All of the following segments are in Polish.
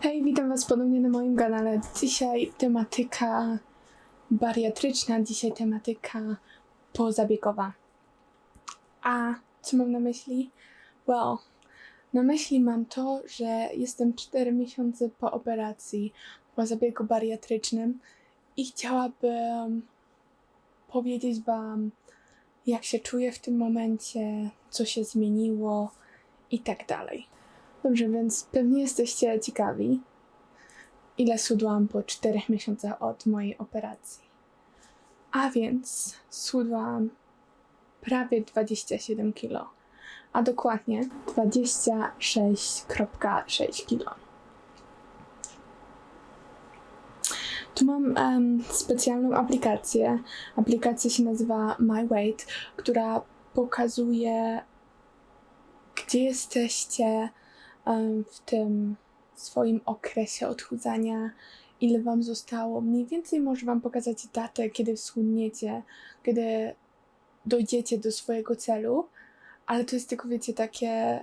Hej, witam Was ponownie na moim kanale. Dzisiaj tematyka bariatryczna, dzisiaj tematyka pozabiegowa. A co mam na myśli? Well, na myśli mam to, że jestem 4 miesiące po operacji, po zabiegu bariatrycznym i chciałabym powiedzieć Wam, jak się czuję w tym momencie, co się zmieniło i tak dalej. Dobrze, więc pewnie jesteście ciekawi, ile schudłam po 4 miesiącach od mojej operacji. A więc schudłam prawie 27 kg, a dokładnie 26,6 kg. Tu mam em, specjalną aplikację. Aplikacja się nazywa My Weight, która pokazuje, gdzie jesteście w tym swoim okresie odchudzania, ile Wam zostało. Mniej więcej może Wam pokazać datę, kiedy schudniecie, kiedy dojdziecie do swojego celu, ale to jest tylko, wiecie, takie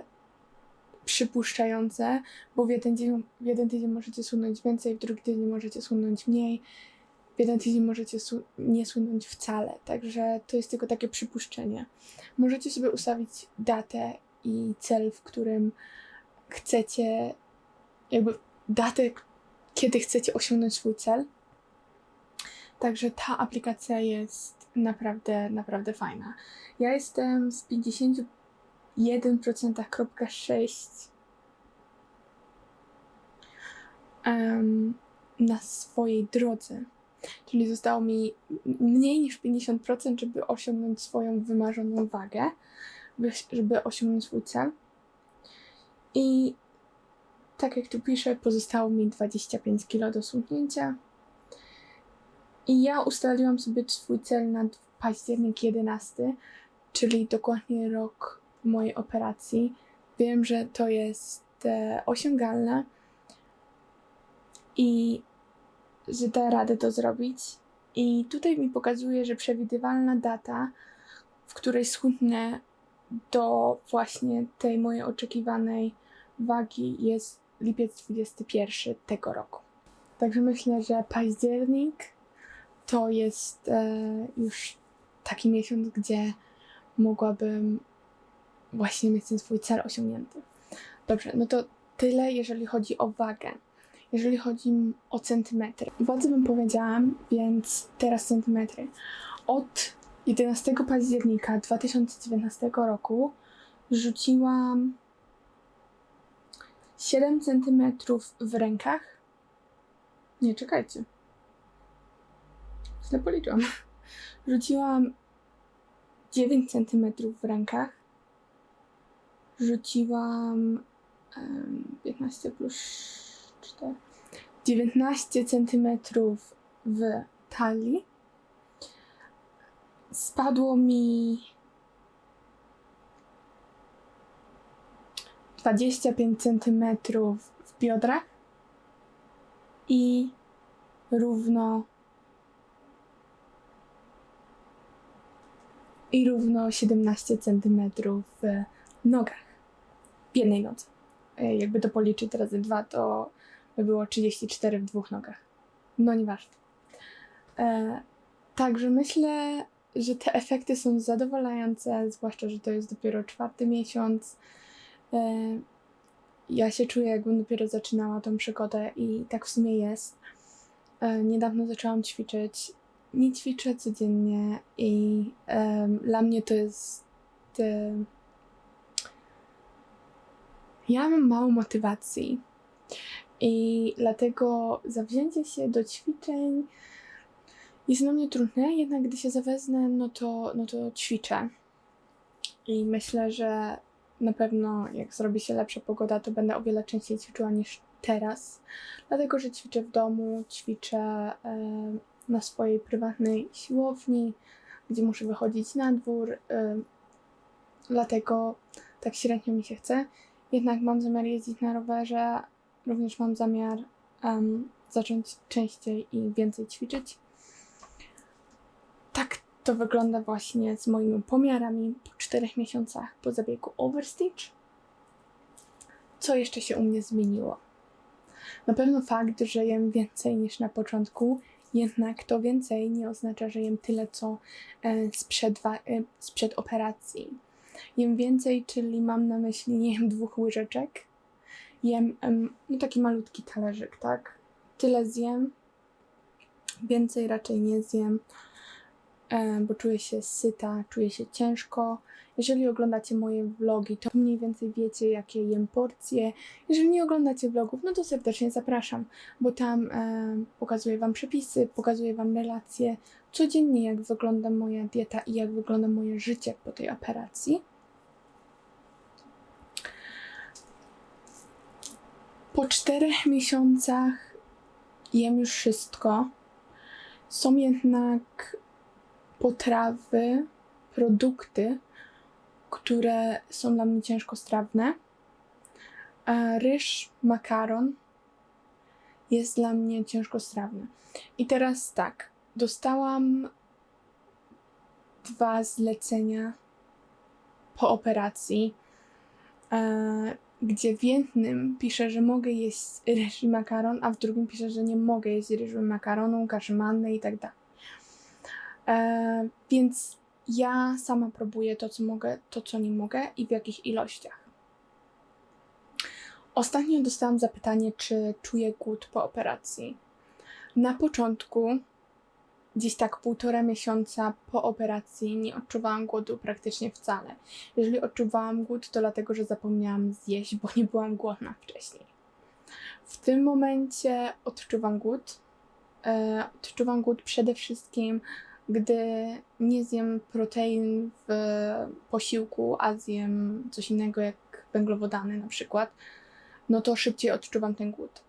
przypuszczające, bo w jeden, dzień, w jeden tydzień możecie schudnąć więcej, w drugi tydzień możecie schudnąć mniej, w jeden tydzień możecie su- nie schudnąć wcale, także to jest tylko takie przypuszczenie. Możecie sobie ustawić datę i cel, w którym chcecie, jakby datę, kiedy chcecie osiągnąć swój cel. Także ta aplikacja jest naprawdę, naprawdę fajna. Ja jestem z 51,6% em, na swojej drodze. Czyli zostało mi mniej niż 50%, żeby osiągnąć swoją wymarzoną wagę, by- żeby osiągnąć swój cel. I tak jak tu piszę, pozostało mi 25 kg do schudnięcia. I ja ustaliłam sobie swój cel na październik 11, czyli dokładnie rok mojej operacji. Wiem, że to jest e, osiągalne i że da radę to zrobić. I tutaj mi pokazuje, że przewidywalna data, w której schudnę do właśnie tej mojej oczekiwanej wagi jest lipiec 21 tego roku. Także myślę, że październik to jest e, już taki miesiąc, gdzie mogłabym właśnie mieć ten swój cel osiągnięty. Dobrze, no to tyle, jeżeli chodzi o wagę. Jeżeli chodzi o centymetry. Wadze bym powiedziałam, więc teraz centymetry. Od 11 października 2019 roku rzuciłam 7 cm w rękach. Nie, czekajcie. Źle policzyłam. Rzuciłam 9 cm w rękach. Rzuciłam em, 15 plus 4. 19 cm w talii. Spadło mi 25 cm w biodrach i równo i równo 17 cm w nogach. W jednej nodze. E, Jakby to policzyć razy dwa, to by było 34 w dwóch nogach. No nieważne. E, także myślę, że te efekty są zadowalające, zwłaszcza, że to jest dopiero czwarty miesiąc. E, ja się czuję, jakbym dopiero zaczynała tą przygodę i tak w sumie jest. E, niedawno zaczęłam ćwiczyć. Nie ćwiczę codziennie i dla mnie to jest. Ja mam mało motywacji i dlatego zawzięcie się do ćwiczeń jest dla mnie trudne, jednak gdy się zawezmę, no to, no to ćwiczę. I myślę, że na pewno jak zrobi się lepsza pogoda, to będę o wiele częściej ćwiczyła niż teraz. Dlatego, że ćwiczę w domu, ćwiczę e, na swojej prywatnej siłowni, gdzie muszę wychodzić na dwór. E, dlatego tak średnio mi się chce. Jednak mam zamiar jeździć na rowerze, również mam zamiar em, zacząć częściej i więcej ćwiczyć. To wygląda właśnie z moimi pomiarami po 4 miesiącach po zabiegu Overstitch. Co jeszcze się u mnie zmieniło? Na pewno fakt, że jem więcej niż na początku, jednak to więcej nie oznacza, że jem tyle, co e, sprzed, e, sprzed operacji. Jem więcej, czyli mam na myśli, nie jem dwóch łyżeczek, jem em, no taki malutki talerzyk, tak? Tyle zjem, więcej raczej nie zjem, bo czuję się syta, czuję się ciężko. Jeżeli oglądacie moje vlogi, to mniej więcej wiecie, jakie jem porcje. Jeżeli nie oglądacie vlogów, no to serdecznie zapraszam, bo tam e, pokazuję Wam przepisy, pokazuję Wam relacje codziennie, jak wygląda moja dieta i jak wygląda moje życie po tej operacji. Po czterech miesiącach jem już wszystko. Są jednak potrawy, produkty, które są dla mnie ciężkostrawne. Ryż, makaron jest dla mnie ciężkostrawny. I teraz tak, dostałam dwa zlecenia po operacji, e, gdzie w jednym pisze, że mogę jeść ryż i makaron, a w drugim pisze, że nie mogę jeść ryżu i makaronu, kaszy manny i tak dalej. E, więc ja sama próbuję to, co mogę, to, co nie mogę i w jakich ilościach. Ostatnio dostałam zapytanie, czy czuję głód po operacji. Na początku, gdzieś tak półtora miesiąca po operacji, nie odczuwałam głodu praktycznie wcale. Jeżeli odczuwałam głód, to dlatego, że zapomniałam zjeść, bo nie byłam głodna wcześniej. W tym momencie odczuwam głód. E, odczuwam głód przede wszystkim gdy nie zjem protein w posiłku, a zjem coś innego jak węglowodany na przykład, no to szybciej odczuwam ten głód.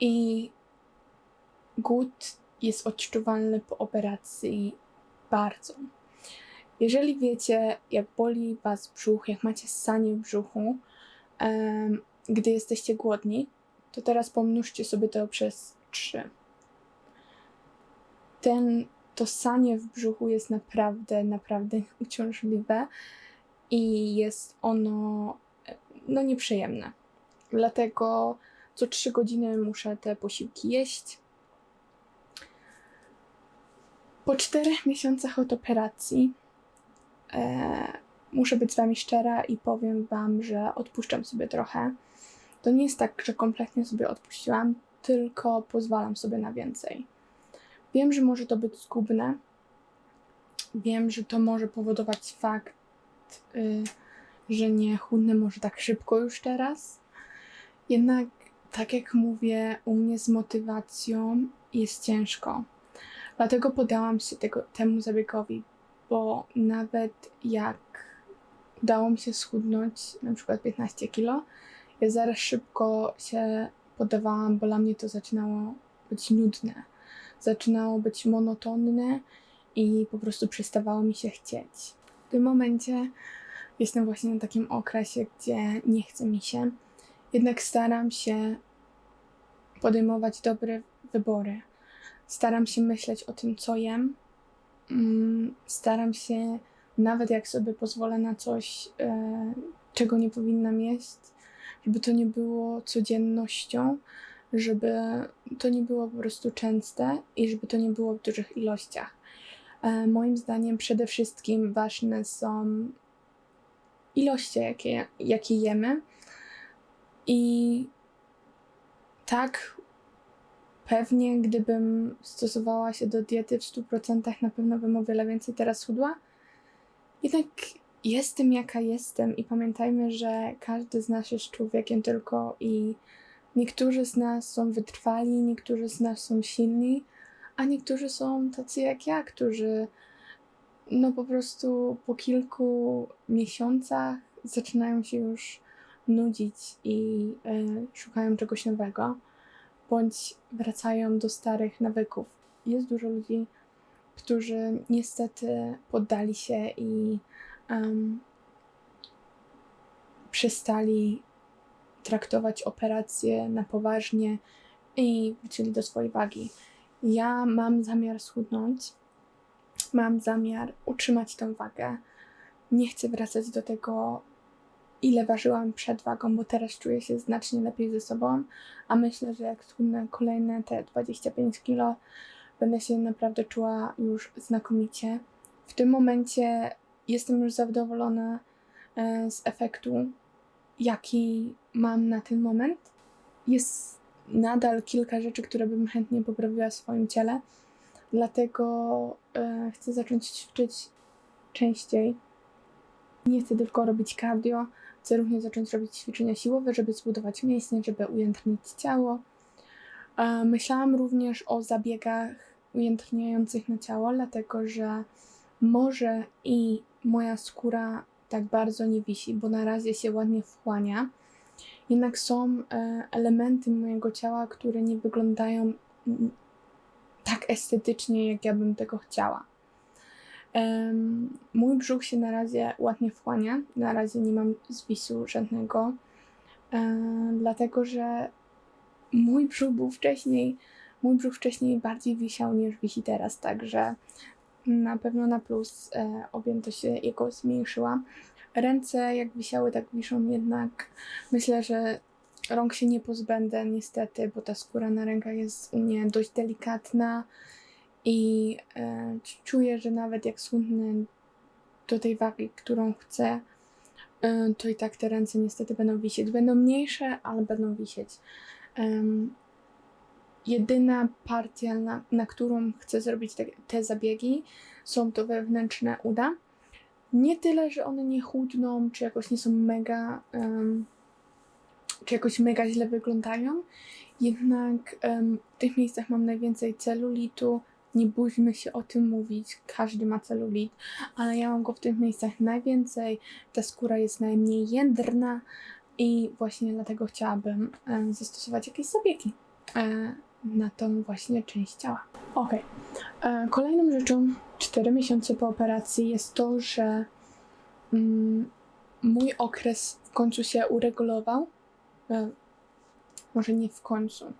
I głód jest odczuwalny po operacji bardzo. Jeżeli wiecie, jak boli Was brzuch, jak macie ssanie w brzuchu, em, gdy jesteście głodni, to teraz pomnóżcie sobie to przez trzy. Ten to sanie w brzuchu jest naprawdę, naprawdę uciążliwe i jest ono e, no nieprzyjemne. Dlatego co 3 godziny muszę te posiłki jeść. Po czterech miesiącach od operacji e, muszę być z Wami szczera i powiem Wam, że odpuszczam sobie trochę. To nie jest tak, że kompletnie sobie odpuściłam, tylko pozwalam sobie na więcej. Wiem, że może to być zgubne. Wiem, że to może powodować fakt, y, że nie chudnę może tak szybko już teraz. Jednak, tak jak mówię, u mnie z motywacją jest ciężko. Dlatego podałam się tego, temu zabiegowi, bo nawet jak udało mi się schudnąć na przykład 15 kilo, ja zaraz szybko się poddawałam, bo dla mnie to zaczynało być nudne zaczynało być monotonne i po prostu przestawało mi się chcieć. W tym momencie jestem właśnie na takim okresie, gdzie nie chce mi się, jednak staram się podejmować dobre wybory. Staram się myśleć o tym, co jem. Mm, Staram się, nawet jak sobie pozwolę na coś, e, czego nie powinnam jeść, żeby to nie było codziennością, żeby to nie było po prostu częste i żeby to nie było w dużych ilościach. E, moim zdaniem przede wszystkim ważne są ilości, jakie, jakie jemy. I tak, pewnie gdybym stosowała się do diety w 100%, na pewno bym o wiele więcej teraz chudła. Jednak jestem jaka jestem i pamiętajmy, że każdy z nas jest człowiekiem tylko i Niektórzy z nas są wytrwali, niektórzy z nas są silni, a niektórzy są tacy jak ja, którzy no po prostu po kilku miesiącach zaczynają się już nudzić i y, szukają czegoś nowego, bądź wracają do starych nawyków. Jest dużo ludzi, którzy niestety poddali się i um, przestali traktować operację na poważnie i wrócili do swojej wagi. Ja mam zamiar schudnąć, mam zamiar utrzymać tę wagę. Nie chcę wracać do tego ile ważyłam przed wagą, bo teraz czuję się znacznie lepiej ze sobą, a myślę, że jak schudnę kolejne te 25 kilo, będę się naprawdę czuła już znakomicie. W tym momencie jestem już zadowolona e, z efektu, jaki mam na ten moment. Jest nadal kilka rzeczy, które bym chętnie poprawiła w swoim ciele, dlatego e, chcę zacząć ćwiczyć częściej. Nie chcę tylko robić cardio, chcę również zacząć robić ćwiczenia siłowe, żeby zbudować mięśnie, żeby ujędrnić ciało. E, Myślałam również o zabiegach ujędrniających na ciało, dlatego że może i moja skóra tak bardzo nie wisi, bo na razie się ładnie wchłania. Jednak są e, elementy mojego ciała, które nie wyglądają tak estetycznie, jak ja bym tego chciała. Mój brzuch się na razie ładnie wchłania. Na razie nie mam zwisu żadnego, e, dlatego że mój brzuch był wcześniej, mój brzuch wcześniej bardziej wisiał niż wisi teraz, także na pewno na plus e, objętość jego zmniejszyła. Ręce jak wisiały, tak wiszą jednak. Myślę, że rąk się nie pozbędę niestety, bo ta skóra na rękach jest u mnie dość delikatna i e, czuję, że nawet jak schudnę do tej wagi, którą chcę, e, to i tak te ręce niestety będą wisieć. Będą mniejsze, ale będą wisieć. Jedyna partia, na, na którą chcę zrobić te, te zabiegi, są to wewnętrzne uda. Nie tyle, że one nie chudną, czy jakoś nie są mega, em, czy jakoś mega źle wyglądają, jednak em, w tych miejscach mam najwięcej celulitu. Nie bójmy się o tym mówić, każdy ma celulit, ale ja mam go w tych miejscach najwięcej. Ta skóra jest najmniej jędrna i właśnie dlatego chciałabym em, zastosować jakieś zabiegi e, na tą właśnie część ciała. Okej. E, Kolejną rzeczą 4 miesiące po operacji jest to, że mm, mój okres w końcu się uregulował. E, może nie w końcu.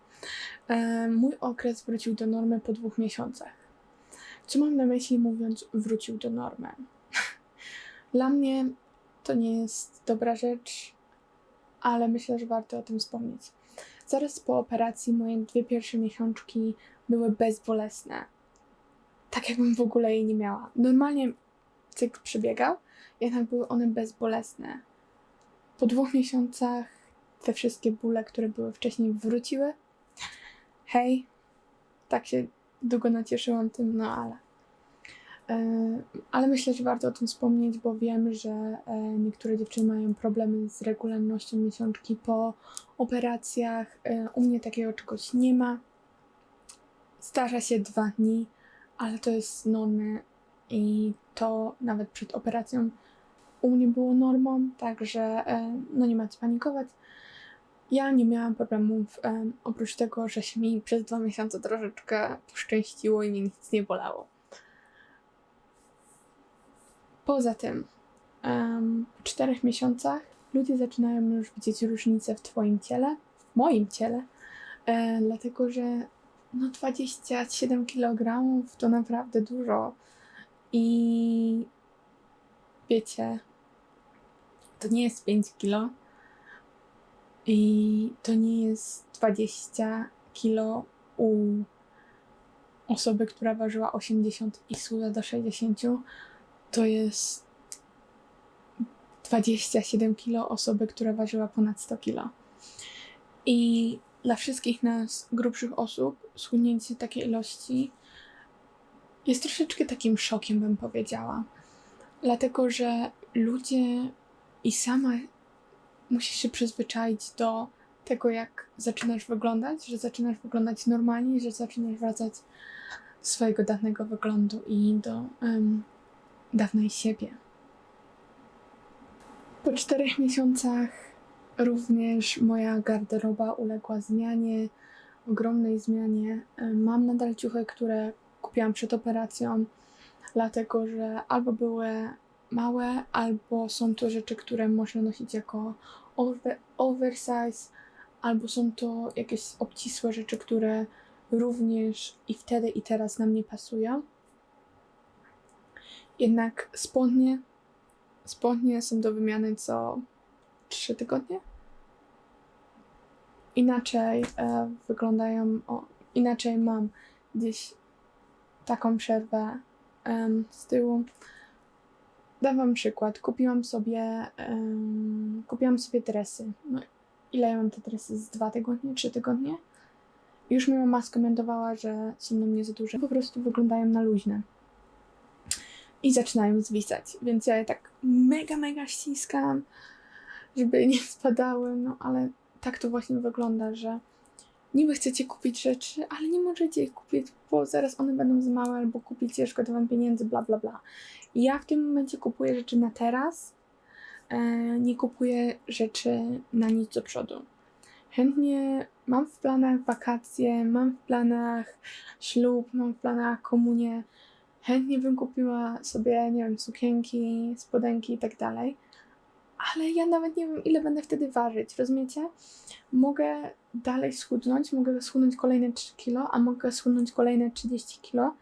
E, mój okres wrócił do normy po dwóch miesiącach. Co mam na myśli mówiąc wrócił do normy? Dla mnie to nie jest dobra rzecz, ale myślę, że warto o tym wspomnieć. Zaraz po operacji moje dwie pierwsze miesiączki były bezbolesne. Tak jakbym w ogóle jej nie miała. Normalnie cykl przebiegał, jednak były one bezbolesne. Po dwóch miesiącach te wszystkie bóle, które były wcześniej, wróciły. Hej, tak się długo nacieszyłam tym, no ale. E, Ale myślę, że warto o tym wspomnieć, bo wiem, że e, niektóre dziewczyny mają problemy z regularnością miesiączki po operacjach. E, U mnie takiego czegoś nie ma. Zdarza się dwa dni, ale to jest normy i to nawet przed operacją u mnie było normą, także no nie ma co panikować. Ja nie miałam problemów, em, oprócz tego, że się mi przez dwa miesiące troszeczkę poszczęściło i mi nic nie bolało. Poza tym, em, po czterech miesiącach ludzie zaczynają już widzieć różnicę w Twoim ciele, w moim ciele, e, dlatego że no 27 kg to naprawdę dużo. I wiecie, to nie jest 5 kg. I to nie jest 20 kg u osoby, która ważyła 80 i schudła do 60. To jest 27 kg osoby, która ważyła ponad 100 kg. I dla wszystkich nas, grubszych osób, schudnięcie takiej ilości jest troszeczkę takim szokiem, bym powiedziała. Dlatego, że ludzie i sama musisz się przyzwyczaić do tego, jak zaczynasz wyglądać, że zaczynasz wyglądać normalnie, że zaczynasz wracać do swojego dawnego wyglądu i do em, dawnej siebie. Po czterech miesiącach również moja garderoba uległa zmianie, ogromnej zmianie. Em, Mam nadal ciuchy, które kupiłam przed operacją, dlatego że albo były małe, albo są to rzeczy, które można nosić jako over, oversize, albo są to jakieś obcisłe rzeczy, które również i wtedy, i teraz nam nie pasują. Jednak spodnie, spodnie są do wymiany co 3 tygodnie. Inaczej e, wyglądają, o, inaczej mam gdzieś taką przerwę z tyłu. Dam wam przykład. Kupiłam sobie, em, kupiłam sobie dresy. No, ile ja mam te dresy? Z dwa tygodnie, trzy tygodnie? Już mi mama skomentowała, że są na mnie za duże. Po prostu wyglądają na luźne. I zaczynają zwisać, więc ja je tak mega, mega ściskam, żeby nie spadały, no ale tak to właśnie wygląda, że niby chcecie kupić rzeczy, ale nie możecie ich kupić, bo zaraz one będą za małe, albo kupicie, szkoda wam pieniędzy, bla, bla, bla. I ja w tym momencie kupuję rzeczy na teraz, e, nie kupuję rzeczy na nic do przodu. Chętnie mam w planach wakacje, mam w planach ślub, mam w planach komunię. Chętnie bym kupiła sobie, nie wiem, sukienki, spodenki i tak dalej. Ale ja nawet nie wiem, ile będę wtedy ważyć, rozumiecie? Mogę dalej schudnąć, mogę schudnąć kolejne 3 kilo, a mogę schudnąć kolejne 30 kilo.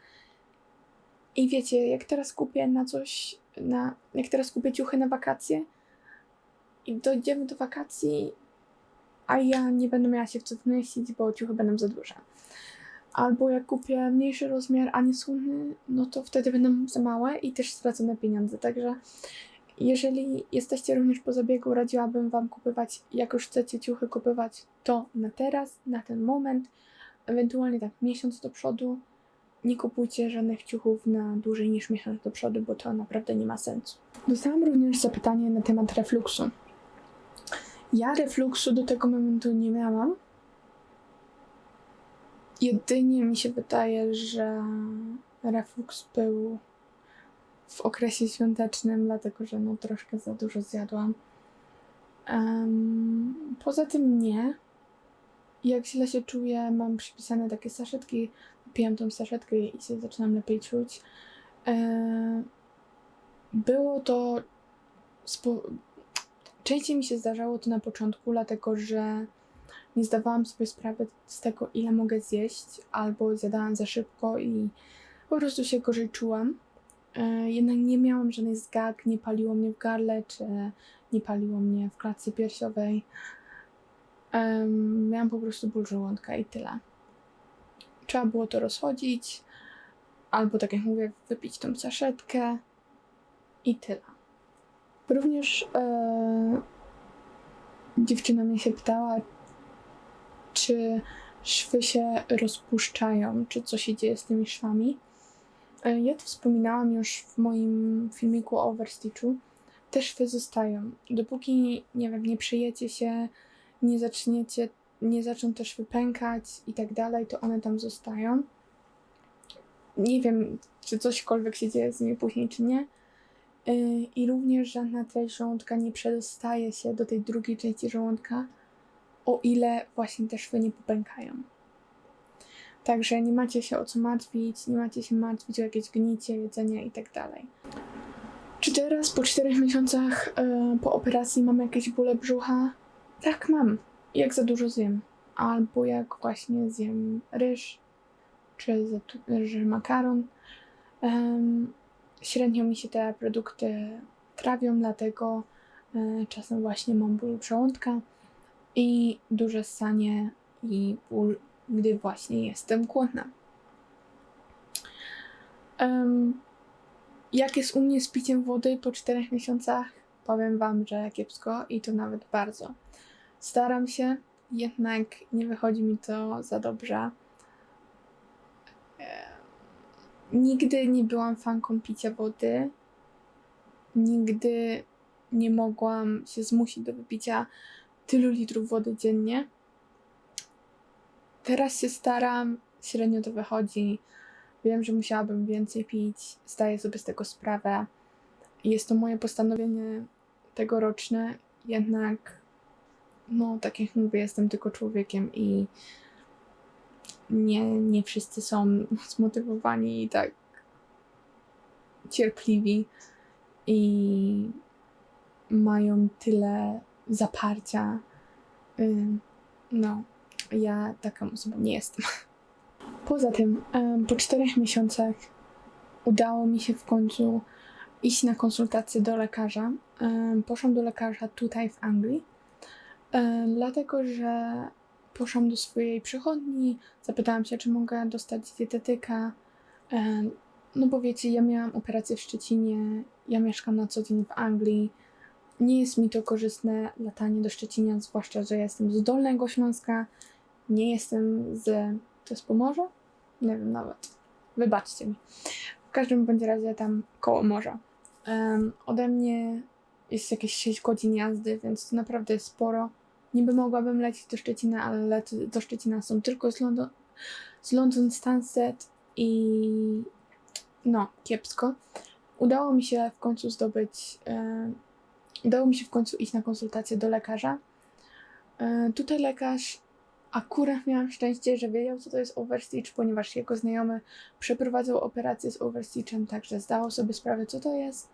I wiecie, jak teraz kupię na coś, na, jak teraz kupię ciuchy na wakacje i dojdziemy do wakacji, a ja nie będę miała się w co zmieścić, bo ciuchy będą za duże. Albo jak kupię mniejszy rozmiar, a nie schudny, no to wtedy będą za małe i też stracone pieniądze. Także jeżeli jesteście również po zabiegu, radziłabym Wam kupować, jak już chcecie ciuchy kupować, to na teraz, na ten moment, ewentualnie tak miesiąc do przodu. Nie kupujcie żadnych ciuchów na dłużej niż miesiąc do przodu, bo to naprawdę nie ma sensu. Dostałam również zapytanie na temat refluksu. Ja refluksu do tego momentu nie miałam. Jedynie mi się wydaje, że refluks był w okresie świątecznym, dlatego że no troszkę za dużo zjadłam. Em, poza tym nie. Jak źle się czuję, mam przypisane takie saszetki. Pijam tą saszetkę i się zaczynam lepiej czuć. Było to. Spo... Częściej mi się zdarzało to na początku, dlatego że nie zdawałam sobie sprawy z tego, ile mogę zjeść, albo zjadałam za szybko i po prostu się gorzej czułam. E, jednak nie miałam żadnych zgag, nie paliło mnie w gardle, czy nie paliło mnie w klatce piersiowej. Miałam po prostu ból żołądka i tyle. Trzeba było to rozchodzić, albo tak jak mówię, wypić tą saszetkę i tyle. Również e, dziewczyna mnie się pytała, czy szwy się rozpuszczają, czy co się dzieje z tymi szwami. E, Ja to wspominałam już w moim filmiku o Overstitchu. Te szwy zostają. Dopóki, nie wiem, nie przyjecie się, nie zaczniecie, nie zaczną te szwy pękać i tak dalej, to one tam zostają. Nie wiem, czy cośkolwiek się dzieje z nimi później, czy nie. E, I również żadna treść żołądka nie przedostaje się do tej drugiej części żołądka, o ile właśnie te szwy nie popękają. Także nie macie się o co martwić, nie macie się martwić o jakieś gnicie, jedzenie i tak. Czy teraz po czterech miesiącach e, po operacji mam jakieś bóle brzucha? Tak, mam. Jak za dużo zjem. Albo jak właśnie zjem ryż, czy za że makaron. Średnio mi się te produkty trawią, dlatego e, czasem właśnie mam ból żołądka i duże ssanie i ból gdy właśnie jestem głodna. Em, jak jest u mnie z piciem wody po czterech miesiącach? Powiem Wam, że kiepsko i to nawet bardzo. Staram się, jednak nie wychodzi mi to za dobrze. Nigdy nie byłam fanką picia wody. Nigdy nie mogłam się zmusić do wypicia tylu litrów wody dziennie. Teraz się staram, średnio to wychodzi. Wiem, że musiałabym więcej pić, zdaję sobie z tego sprawę. Jest to moje postanowienie tegoroczne, jednak, no, tak jak mówię, jestem tylko człowiekiem i nie, nie wszyscy są zmotywowani i tak cierpliwi i mają tyle zaparcia. No, ja taką osobą nie jestem. Poza tym, po czterech miesiącach udało mi się w końcu iść na konsultację do lekarza, poszłam do lekarza tutaj w Anglii, dlatego że poszłam do swojej przychodni, zapytałam się, czy mogę dostać dietetyka. No bo wiecie, ja miałam operację w Szczecinie, ja mieszkam na co dzień w Anglii. Nie jest mi to korzystne latanie do Szczecina, zwłaszcza, że ja jestem z Dolnego Śląska, nie jestem z... to jest Pomorze? Nie wiem nawet. Wybaczcie mi. W każdym bądź razie tam koło morza. Em, ode mnie jest jakieś 6 godzin jazdy, więc to naprawdę jest sporo. Niby mogłabym lecieć do Szczecina, ale lety do Szczecina są tylko z London, z London Stansted i no, kiepsko. Udało mi się w końcu zdobyć, udało mi się w końcu iść na konsultację do lekarza. E, tutaj lekarz akurat miałam szczęście, że wiedział, co to jest overstitch, ponieważ jego znajomy przeprowadzał operację z overstitchem, także zdawał sobie sprawę, co to jest.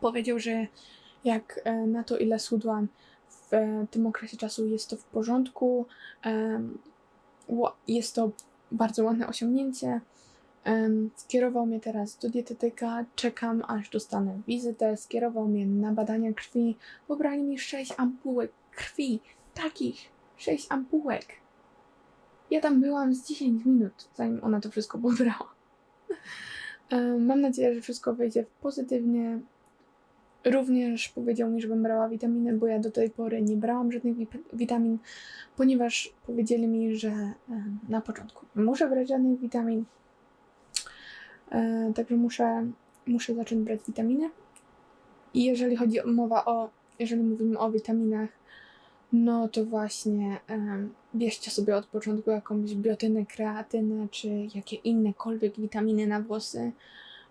Powiedział, że jak e, na to, ile schudłam w e, tym okresie czasu, jest to w porządku. Jest to bardzo ładne osiągnięcie. Skierował mnie teraz do dietetyka, czekam aż dostanę wizytę. Skierował mnie na badania krwi. Pobrali mi 6 ampułek krwi. Takich 6 ampułek. Ja tam byłam z 10 minut, zanim ona to wszystko pobrała. Mam nadzieję, że wszystko wyjdzie pozytywnie. Również powiedział mi, żebym brała witaminy, bo ja do tej pory nie brałam żadnych wi- witamin, ponieważ powiedzieli mi, że na początku nie muszę brać żadnych witamin. E, Także muszę, muszę zacząć brać witaminy. I jeżeli chodzi o mowa o, jeżeli mówimy o witaminach, no to właśnie em, bierzcie sobie od początku jakąś biotynę, kreatynę, czy jakie innekolwiek witaminy na włosy,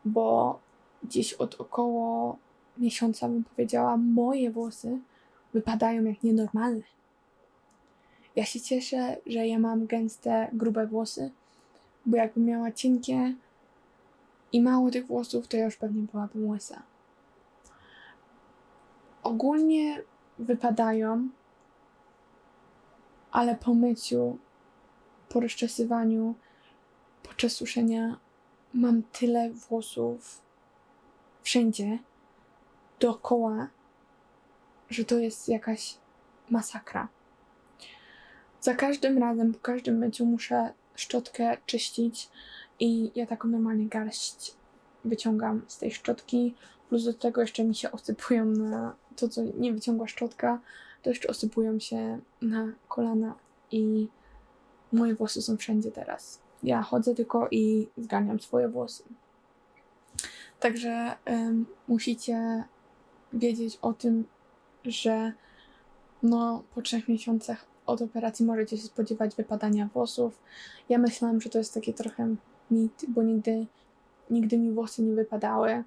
bo gdzieś od około miesiąca bym powiedziała, moje włosy wypadają jak nienormalne. Ja się cieszę, że ja mam gęste, grube włosy, bo jakbym miała cienkie i mało tych włosów, to ja już pewnie byłabym łysa. Ogólnie wypadają, ale po myciu, po rozczesywaniu, podczas suszenia mam tyle włosów wszędzie, dookoła, że to jest jakaś masakra. Za każdym razem, po każdym myciu muszę szczotkę czyścić i ja taką normalnie garść wyciągam z tej szczotki, plus do tego jeszcze mi się osypują na to, co nie wyciągła szczotka, to jeszcze osypują się na kolana i moje włosy są wszędzie teraz. Ja chodzę tylko i zganiam swoje włosy. Także em, musicie wiedzieć o tym, że no po trzech miesiącach od operacji możecie się spodziewać wypadania włosów. Ja myślałam, że to jest takie trochę mit, bo nigdy, nigdy mi włosy nie wypadały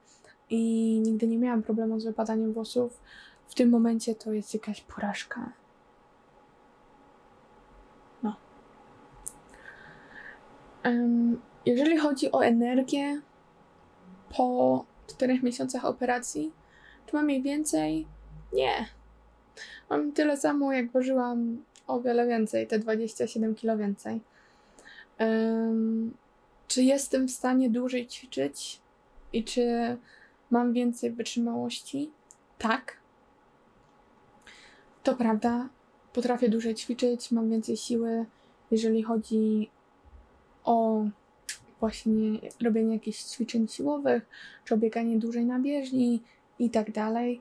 i nigdy nie miałam problemu z wypadaniem włosów. W tym momencie to jest jakaś porażka. No. Em, jeżeli chodzi o energię po czterech miesiącach operacji, czy mam jej więcej? Nie. Mam tyle samo, jak ważyłam o wiele więcej, te 27 kilo więcej. Em, czy jestem w stanie dłużej ćwiczyć i czy mam więcej wytrzymałości? Tak. To prawda. Potrafię dłużej ćwiczyć, mam więcej siły, jeżeli chodzi o właśnie robienie jakichś ćwiczeń siłowych, czy bieganie dłużej na bieżni i tak dalej.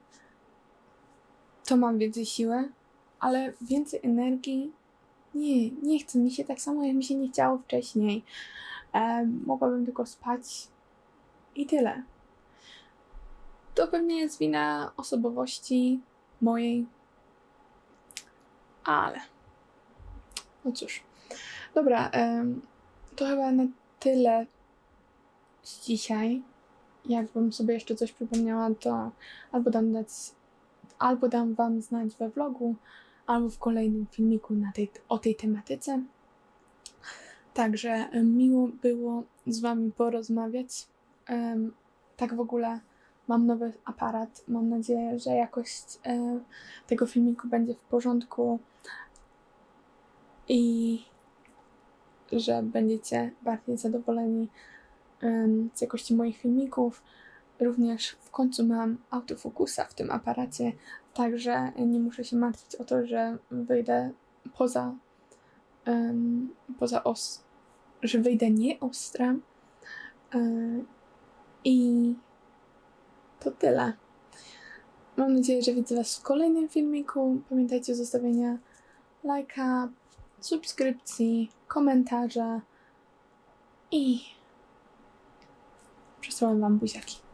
To mam więcej siły, ale więcej energii nie, nie chce mi się tak samo, jak mi się nie chciało wcześniej. E, mogłabym tylko spać i tyle. To pewnie jest wina osobowości mojej, ale no cóż. Dobra, to chyba na tyle z dzisiaj. Jakbym sobie jeszcze coś przypomniała, to albo dam dać, albo dam wam znać we vlogu, albo w kolejnym filmiku na tej, o tej tematyce. Także em, miło było z wami porozmawiać. Em, tak w ogóle mam nowy aparat. Mam nadzieję, że jakość e, tego filmiku będzie w porządku i że będziecie bardziej zadowoleni z jakości moich filmików. również w końcu mam autofokusa w tym aparacie, także nie muszę się martwić o to, że wyjdę poza, em, poza os, że wyjdę nieostra. Yy, I to tyle. Mam nadzieję, że widzę Was w kolejnym filmiku. Pamiętajcie o zostawienia lajka, subskrypcji, komentarza i przesyłam Wam buziaki.